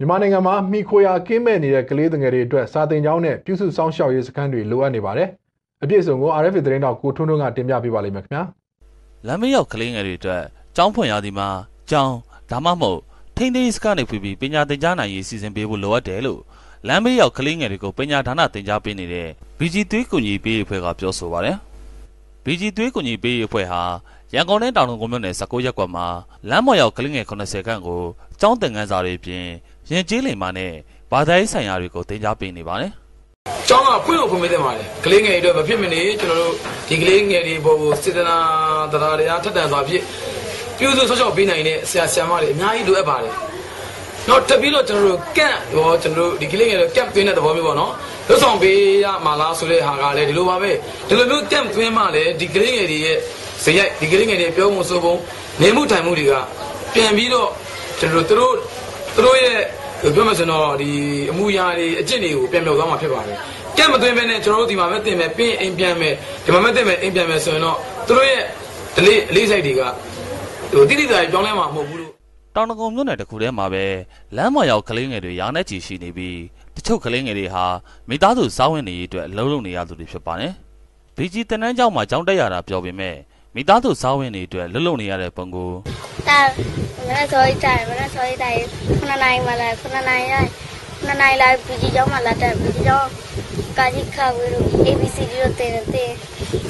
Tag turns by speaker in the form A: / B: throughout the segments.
A: မြန်မာနိုင်ငံမှာမိခိုရာကင်းမဲ့နေတဲ့ကလေးငယ်တွေအတွက်စာသင်ကျောင်းနဲ့ပြုစုစောင့်ရှောက်ရေးစခန်းတွေလိုအပ်နေပါတယ်။အပြည့်အစုံကို RFA သတင်းတောက်ကိုထွန်းထွန်းကတင်ပြပေးပါလိမ့်မယ်ခင်ဗျာ
B: လမ်းမရောက်ကလေးငယ်တွေအတွက်ကျောင်းဖွင့်ရသည်မှာကျောင်းဒါမှမဟုတ်ထိန်းသိမ်းရေးစခန်းတွေဖွင့်ပြီးပညာသင်ကြားနိုင်ရေးစီစဉ်ပေးဖို့လိုအပ်တယ်လို့လမ်းမေးရောက်ကလေးငယ်တွေကိုပညာဒါနသင်ကြားပေးနေတဲ့ BG သွေးကူညီပေးရေးအဖွဲ့ကပြောဆိုပါတယ်။ BG သွေးကူညီပေးရေးအဖွဲ့ဟာရန်ကုန်နဲ့တောင်တော်ကုန်းမြို့နယ်19ရပ်ကွက်မှာလမ်းမော်ရောက်ကလေးငယ်80ခန့်ကိုကျောင်းသင်ခန်းစာတွေအပြင် ရင်ကျေးလိမ်မာနဲ့ဘာသာရေးဆိုင်ရာတွေကိုသင်ကြားပေးနေပါတယ်။
C: ကျောင်းကဖွင့်လို့ဖွင့်ပေးတယ်ပါတယ်ကလေးငယ်တွေအတွက်မဖြစ်မနေကျွန်တော်တို့ဒီကလေးငယ်တွေပေါ်ကိုစေတနာတရားတရားထက်တန်စွာဖြင့်ပြုစုဆောက်ရှောက်ပေးနိုင်တဲ့ဆရာဆရာမတွေအများကြီးလိုအပ်ပါတယ်နောက်တက်ပြီးတော့ကျွန်တော်တို့ကန့်ရောကျွန်တော်တို့ဒီကလေးငယ်တွေကန့်သွင်းတဲ့သဘောမျိုးပေါ့နော်လွတ်ဆောင်ပေးရမှာလားဆိုတဲ့ဟာကလည်းဒီလိုပါပဲဒီလိုမျိုးကန့်သွင်းမှလည်းဒီကလေးငယ်တွေရဲ့ဇယိုက်ဒီကလေးငယ်တွေပြောမှုဆိုပုံနေမှုထိုင်မှုတွေကပြန်ပြီးတော့ကျွန်တော်တို့သူတို့သူတို့ရဲ့ ပြောမှဆိုတော့ဒီအမှုရာတွေအကျင့်တွေကိုပြန်ပြောင်းသွားမှာဖြစ်ပါတယ်ကန့်မသွင်းပဲနဲ့ကျွန်တော်တို့ဒီမှာပဲတင်မယ်ပြီးရင်အိမ်ပြန်မယ်ဒီမှာပဲတင်မယ်အိမ်ပြန်မယ်ဆိုရင်တော့သူတို့ရဲ့ဒလေးအလေးစိတ်တွေကဟိုတိတိကျကျပြောင်းလဲမှာမဟုတ်ဘူးလို့
B: တောင်တကုံမြို့နယ်တစ်ခုထဲမှာပဲလမ်းမရောက်ကလေးငယ်တွေရာနဲ့ချီရှိနေပြီးတချို့ကလေးငယ်တွေဟာမိသားစုစားဝင်နေရေးအတွက်အလုပ်လုပ်နေရသူတွေဖြစ်ပါတယ်။ BG တနန်းကျောင်းမှာကျောင်းတက်ရတာပြောပေမဲ့ မိသားစုစားဝင်နေအတွက်လှုပ်လှုပ်နေရတဲ့ပုံကို
D: တာမနက်စောကြီးတိုင်းမနက်စောကြီးတိုင်းခုနှစ်နိုင်မှလာခုနှစ်နိုင်ရိုက်ခုနှစ်နိုင်လာပီကြီးကျောင်းမှလာတဲ့ပီကြီးကျောင်းကာကြီးခါဝေးလို့ ABCD တို့တင်တင်တင်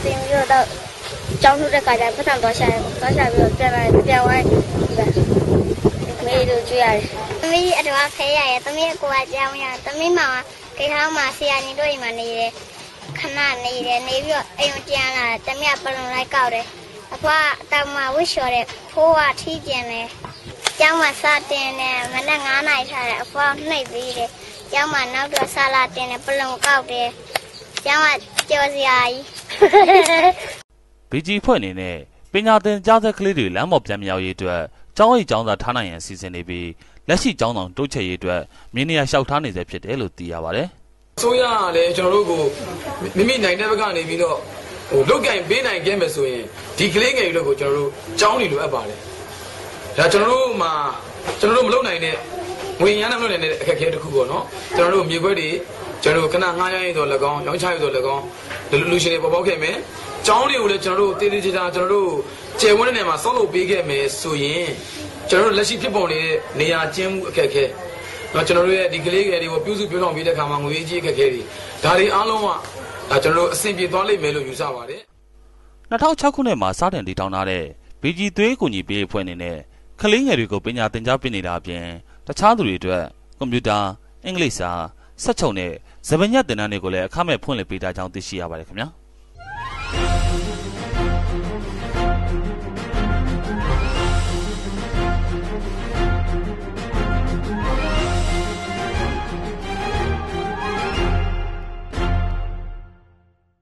D: ပြီးတော့ကျောင်းထုတ်တဲ့ခါကျပတ်စံတော့ရှာတယ်တော့ရှာပြီးတော့ပြန်လာပြန်ဝိုင်းမေးလို့ကြွရတယ်သမီးအတော်ဖဲရရဲ့သမီးကိုကကြောင်းရသမီးမောင်ကခေထောင်းမှာဆရာညီတို့အိမ်မှာနေတယ် ခဏနေတယ်နေပြီးတော့အိမ်ကျန်လာတမရပလုံလိုက်ကောက်တယ်အဖွားအတမဝှရှော်တဲ့ဖိုးကထီးကျင်တယ်။ကျောင်းမှာစတင်တယ်မနက်9နာရီထားတယ်အဖွားနှိပ်ပြီးတယ်။ကျောင်းမှာနောက်တော့ဆလာတင်တယ်ပလုံကောက်တယ်။ကျောင်းကကြော်စရာကြီး
B: BG ဖွဲ့အနေနဲ့ပညာသင်ကြားဆက်ကလေးတွေလမ်းပေါ်ပြန်မရောက်ရေးအတွက်ကျောင်းအိတ်ကျောင်းသားထားနိုင်ရန်စီစဉ်နေပြီးလက်ရှိကျောင်းဆောင်တိုးချဲ့ရေးအတွက်မြင်းနေရလျှောက်ထားနေစေဖြစ်တယ်လို့သိရပါတယ်
C: အစိုးရကလည်းကျွန်တော်တို့ကိုမိမိနိုင်တဲ့ဘက်ကနေပြီးတော့ဟိုလုတ်ကင်ပေးနိုင်ခဲ့မယ်ဆိုရင်ဒီကလေးငယ်တွေတို့ကိုကျွန်တော်တို့ကြောင်းနေလိုအပ်ပါတယ်ဒါကျွန်တော်တို့မှာကျွန်တော်တို့မလုပ်နိုင်တဲ့ငွေရမ်းနဲ့မလုပ်နိုင်တဲ့အခက်အခဲတစ်ခုပေါ့နော်ကျွန်တော်တို့မြေခွက်တွေကျွန်တော်တို့ခဏငှားရမ်းရတော့၎င်းရောင်းချရတော့၎င်းလူလူရှင်တွေပေါ်ပေါက်ခဲ့မယ်ကျောင်းတွေကိုလည်းကျွန်တော်တို့တည်တည်ချာချာကျွန်တော်တို့ကျေဝန်းတဲ့နေရာမှာစောက်လုပ်ပေးခဲ့မယ်ဆိုရင်ကျွန်တော်တို့လက်ရှိဖြစ်ပေါ်နေတဲ့နေရာချင်းမှုအခက်အခဲ တော့ကျွန်တော်တို့ရဲ့ဒီကလေးငယ်တွေကိုပြုစုပြောင်းဆောင်ပေးတဲ့အခါမှာငွေကြီးအခက်အခဲတွေဒါတွေအားလုံးကဒါကျွန်တော်တို့အဆင်ပြေသွားလိမ့်မယ်လို့ယူဆပါတယ်
B: 2006ခုနှစ်မှာစတင်တည်ထောင်ထားတဲ့ BG သွေးကူညီပေးအဖွဲ့အနေနဲ့ကလေးငယ်တွေကိုပညာသင်ကြားပေးနေတာအပြင်တခြားသူတွေအတွက်ကွန်ပျူတာအင်္ဂလိပ်စာစက်ချုပ်နဲ့ဇပညတ်သင်တန်းတွေကိုလည်းအခမဲ့ဖွင့်လှစ်ပေးထားကြောင်းသိရှိရပါတယ်ခင်ဗျာ